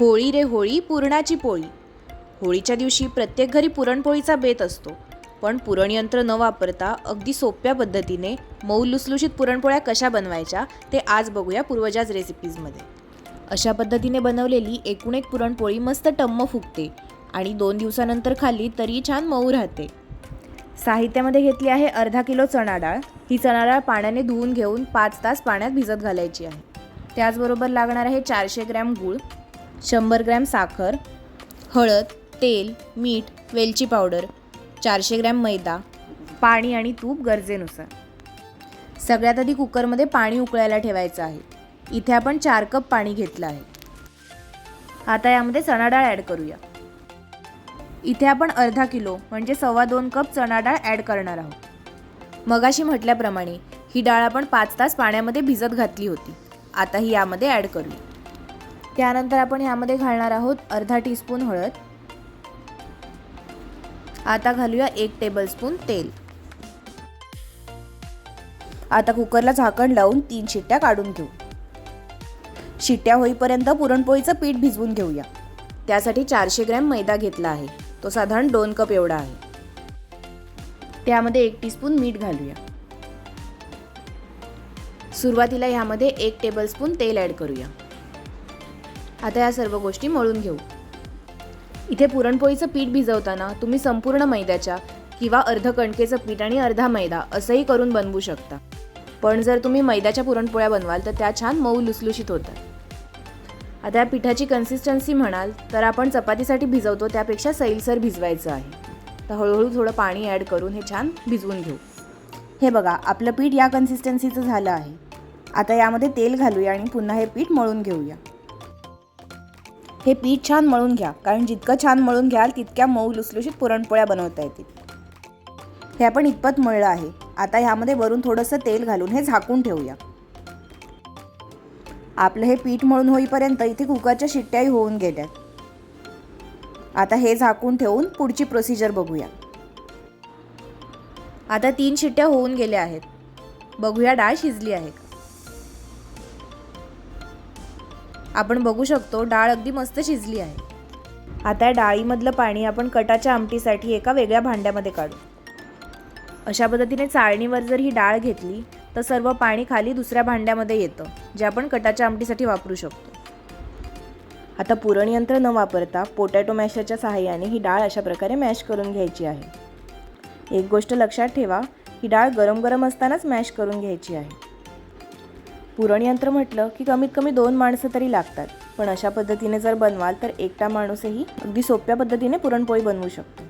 होळी रे होळी पुरणाची पोळी. होळीच्या दिवशी प्रत्येक घरी पुरणपोळीचा बेत असतो. पण पुरणयंत्र न वापरता अगदी सोप्या पद्धतीने मऊ लुसलुशीत पुरणपोळ्या कशा बनवायच्या ते आज बघूया पूर्वजाच रेसिपीजमध्ये अशा पद्धतीने बनवलेली एकूण एक पुरणपोळी मस्त टम्म फुगते आणि दोन दिवसानंतर खाल्ली तरी छान मऊ राहते. साहित्यामध्ये घेतली आहे अर्धा किलो चणा डाळ ही चणा डाळ पाण्याने धुवून घेऊन पाच तास पाण्यात भिजत घालायची आहे. त्याचबरोबर लागणार आहे चारशे ग्रॅम गूळ. शंभर ग्रॅम साखर हळद तेल मीठ वेलची पावडर चारशे ग्रॅम मैदा पाणी आणि तूप गरजेनुसार. सगळ्यात आधी कुकरमध्ये पाणी उकळायला ठेवायचं आहे. इथे आपण चार कप पाणी घेतलं आहे. आता यामध्ये चणा डाळ ॲड करूया. इथे आपण अर्धा किलो म्हणजे सव्वा दोन कप चणा डाळ ॲड करणार आहोत. मगाशी म्हटल्याप्रमाणे ही डाळ आपण पाच तास पाण्यामध्ये भिजत घातली होती. आता ही यामध्ये ॲड करूया. त्यानंतर आपण ह्यामध्ये घालणार आहोत अर्धा टीस्पून हळद. आता घालूया एक टेबलस्पून तेल. आता कुकरला झाकण लावून तीन शिट्ट्या काढून घेऊ. शिट्ट्या होईपर्यंत पुरणपोळीचं पीठ भिजवून घेऊया. त्यासाठी चारशे ग्रॅम मैदा घेतला आहे. तो साधारण दोन कप एवढा आहे. त्यामध्ये एक टीस्पून मीठ घालूया. सुरुवातीला ह्यामध्ये एक टेबलस्पून तेल ॲड करूया. आता या सर्व गोष्टी मळून घेऊ. इथे पुरणपोळीचं पीठ भिजवताना तुम्ही संपूर्ण मैद्याच्या किंवा अर्ध कणकेचं पीठ आणि अर्धा मैदा असंही करून बनवू शकता. पण जर तुम्ही मैद्याच्या पुरणपोळ्या बनवाल तर त्या छान मऊ लुसलुशीत होतात. आता या पिठाची कन्सिस्टन्सी म्हणाल तर आपण चपातीसाठी भिजवतो त्यापेक्षा सैलसर भिजवायचं आहे. तर हळूहळू थोडं पाणी ॲड करून हे छान भिजवून घेऊ. हे बघा आपलं पीठ या कन्सिस्टन्सीचं झालं आहे. आता यामध्ये तेल घालूया आणि पुन्हा हे पीठ मळून घेऊया. हे पीठ छान मळून घ्या. कारण जितकं छान मळून घ्याल तितक्या मऊ लुसलुशीत पुरणपोळ्या बनवता येतील. हे आपण इतपत मळलं आहे. आता ह्यामध्ये वरून थोडंसं तेल घालून हे झाकून ठेवूया. आपलं हे पीठ मळून होईपर्यंत इथे कुकरच्या शिट्ट्याही होऊन गेल्यात आता हे झाकून ठेवून पुढची प्रोसिजर बघूया. आता तीन शिट्ट्या होऊन गेल्या आहेत. बघूया डाळ शिजली आहे का? आपण बघू शकतो डाळ अगदी मस्त शिजली आहे. आता या डाळीमधलं पाणी आपण कटाच्या आमटीसाठी एका वेगळ्या भांड्यामध्ये काढू. अशा पद्धतीने चाळणीवर जर ही डाळ घेतली तर सर्व पाणी खाली दुसऱ्या भांड्यामध्ये येतं जे आपण कटाच्या आमटीसाठी वापरू शकतो. आता पुरणयंत्र न वापरता पोटॅटो मॅशरच्या सहाय्याने ही डाळ अशा प्रकारे मॅश करून घ्यायची आहे. एक गोष्ट लक्षात ठेवा ही डाळ गरम गरम असतानाच मॅश करून घ्यायची आहे. पुरणयंत्र म्हटलं की कमीत कमी दोन माणसं तरी लागतात. पण अशा पद्धतीने जर बनवाल तर एकटा माणूसही अगदी सोप्या पद्धतीने पुरणपोळी बनवू शकतो.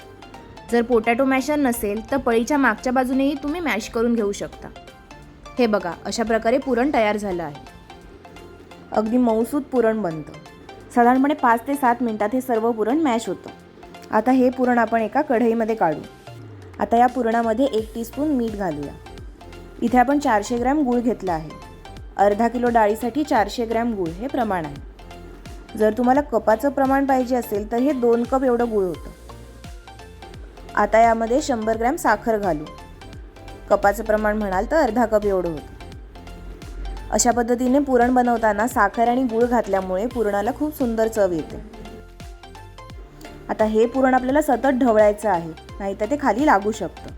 जर पोटॅटो मॅशर नसेल तर पळीच्या मागच्या बाजूनेही तुम्ही मॅश करून घेऊ शकता. हे बघा अशा प्रकारे पुरण तयार झालं आहे. अगदी मऊसूत पुरण बनतं. साधारणपणे पाच ते सात मिनिटात हे सर्व पुरण मॅश होतं. आता हे पुरण आपण एका कढईमध्ये काढू. आता या पुरणामध्ये एक टीस्पून मीठ घालूया. इथे आपण चारशे ग्रॅम गूळ घेतला आहे. अर्धा किलो डाळीसाठी चारशे ग्रॅम गूळ हे प्रमाण आहे. जर तुम्हाला कपाचं प्रमाण पाहिजे असेल तर हे दोन कप एवढं गूळ होतं. आता यामध्ये शंभर ग्रॅम साखर घालू. कपाचं प्रमाण म्हणाल तर अर्धा कप एवढं होतं. अशा पद्धतीने पुरण बनवताना साखर आणि गूळ घातल्यामुळे पुरणाला खूप सुंदर चव येते. आता हे पुरण आपल्याला सतत ढवळायचं आहे नाहीतर ते खाली लागू शकतं.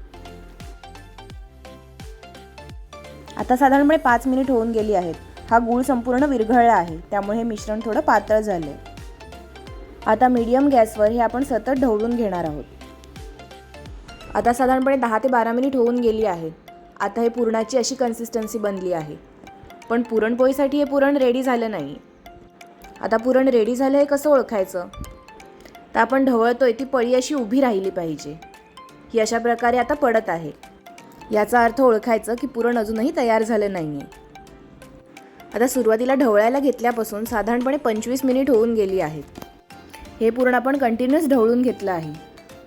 आता साधारणपणे पाच मिनिट होऊन गेली आहेत. हा गूळ संपूर्ण विरघळला आहे. त्यामुळे हे मिश्रण थोडं पातळ झाले आता मीडियम गॅसवर हे आपण सतत ढवळून घेणार आहोत. आता साधारणपणे दहा ते बारा मिनिट होऊन गेली आहेत आता हे पुरणाची अशी कन्सिस्टन्सी बनली आहे. पण पुरणपोळीसाठी हे पुरण रेडी झालं नाही. आता पुरण रेडी झालं हे कसं ओळखायचं? तर आपण ढवळतोय ती पळी अशी उभी राहिली पाहिजे. ही अशा प्रकारे आता पडत आहे. याचा अर्थ ओळखायचं की पुरण अजूनही तयार झालं नाही आहे आता सुरुवातीला ढवळायला घेतल्यापासून साधारणपणे पंचवीस मिनिट होऊन गेली आहेत. हे पुरण आपण कंटिन्युअस ढवळून घेतलं आहे.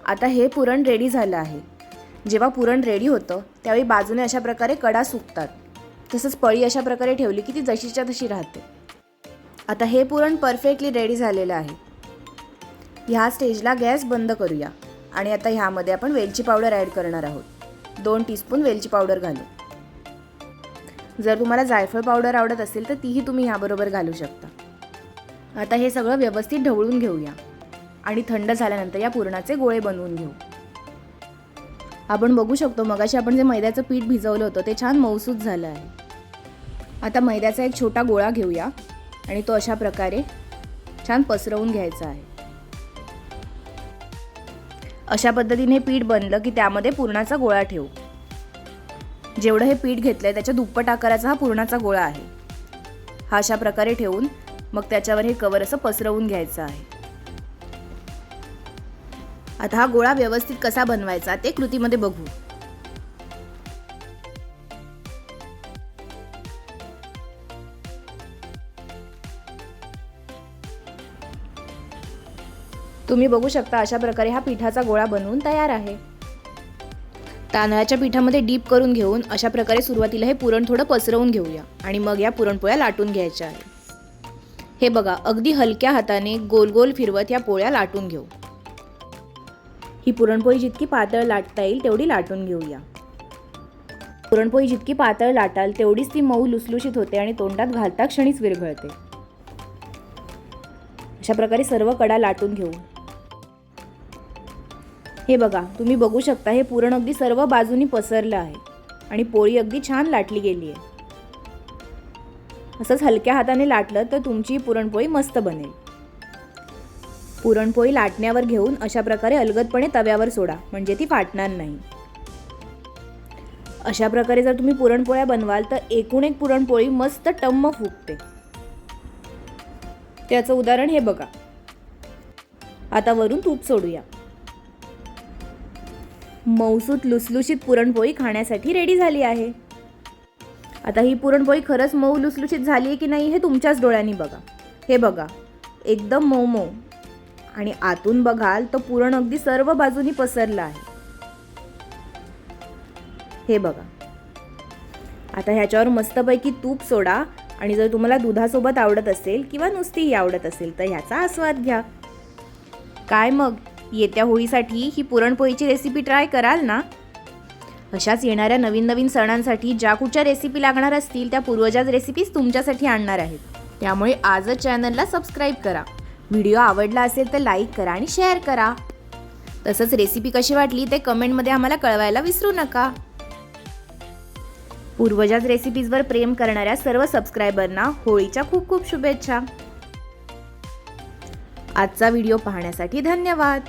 आता हे पुरण रेडी झालं आहे. जेव्हा पुरण रेडी होतं त्यावेळी बाजूने अशा प्रकारे कडा सुकतात. तसंच पळी अशा प्रकारे ठेवली की ती जशीच्या तशी राहते. आता हे पुरण परफेक्टली रेडी झालेलं आहे. ह्या स्टेजला गॅस बंद करूया. आणि आता ह्यामध्ये आपण वेलची पावडर ॲड करणार आहोत. दोन टीस्पून वेलची पावडर घालू जर तुम्हाला जायफळ पावडर आवडत असेल तर तीही तुम्ही ह्याबरोबर घालू शकता. आता हे सगळं व्यवस्थित ढवळून घेऊया. आणि थंड झाल्यानंतर या पुरणाचे गोळे बनवून घेऊ. आपण बघू शकतो मगाशी आपण जे मैद्याचं पीठ भिजवलं होतं ते छान मऊसूत झालं आहे. आता मैद्याचा एक छोटा गोळा घेऊया. आणि तो अशा प्रकारे छान पसरवून घ्यायचा आहे. अशा पद्धतीने पीठ बनलं की त्यामध्ये पुरणाचा गोळा ठेवू. जेवढं हे पीठ घेतलंय त्याच्या दुप्पट आकाराचा हा पुरणाचा गोळा आहे. हा अशा प्रकारे ठेवून मग त्याच्यावर हे कवर असं पसरवून घ्यायचं आहे. आता हा गोळा व्यवस्थित कसा बनवायचा ते कृतीमध्ये बघू. तुम्ही बघू शकता अशा प्रकारे हा पिठाचा गोळा बनवून तयार आहे. तांदळाच्या पिठामध्ये डीप करून घेऊन अशा प्रकारे सुरुवातीला हे पुरण थोडं पसरवून घेऊया आणि मग या पुरणपोळ्या लाटून घ्यायच्या आहे हे बघा अगदी हलक्या हाताने गोल गोल फिरवत या पोळ्या लाटून घेऊ. ही पुरणपोळी जितकी पातळ लाटता येईल तेवढी लाटून घेऊया. पुरणपोळी जितकी पातळ लाटाल तेवढीच ती मऊ लुसलुशीत होते आणि तोंडात घालता क्षणीच विरघळते. अशा प्रकारे सर्व कडा लाटून घेऊ. हे बघा तुम्ही बघू शकता हे पुरण अगदी सर्व बाजूनी पसरलं आहे. आणि पोळी अगदी छान लाटली गेली आहे. असंच हलक्या हाताने लाटलं तर तुमची पुरणपोळी मस्त बनेल. पुरणपोळी लाटण्यावर घेऊन अशा प्रकारे अलगदपणे तव्यावर सोडा म्हणजे ती फाटणार नाही. अशा प्रकारे जर तुम्ही पुरणपोळ्या बनवाल तर एकूण एक पुरणपोळी मस्त टम्म फुगते. त्याचं उदाहरण हे बघा. आता वरून तूप सोडूया. मऊसूत लुसलुशीत पुरणपोळी खाण्यासाठी रेडी झाली आहे. आता ही पुरणपोळी खरंच मऊ लुसलुशीत झाली आहे की नाही हे तुमच्याच डोळ्यांनी बघा. हे बघा एकदम मऊ मऊ. आणि आतून बघाल तर पुरण अगदी सर्व बाजूनी पसरलं आहे. हे बघा. आता ह्याच्यावर मस्तपैकी तूप सोडा आणि जर तुम्हाला दुधासोबत आवडत असेल किंवा नुसतीही आवडत असेल तर ह्याचा आस्वाद घ्या. काय मग? येत्या होळीसाठी ही पुरणपोळीची रेसिपी ट्राय कराल ना? अशाच येणाऱ्या नवीन नवीन सणांसाठी ज्या कुठच्या रेसिपी लागणार असतील त्या पूर्वजाच रेसिपीज तुमच्यासाठी आणणार आहेत. त्यामुळे आजच चॅनलला सबस्क्राईब करा. व्हिडिओ आवडला असेल तर लाईक करा आणि शेअर करा. तसंच रेसिपी कशी वाटली ते कमेंटमध्ये आम्हाला कळवायला विसरू नका. पूर्वजाच रेसिपीजवर प्रेम करणाऱ्या सर्व सबस्क्रायबरना होळीच्या खूप खूप शुभेच्छा. आजचा व्हिडिओ पाहण्यासाठी धन्यवाद.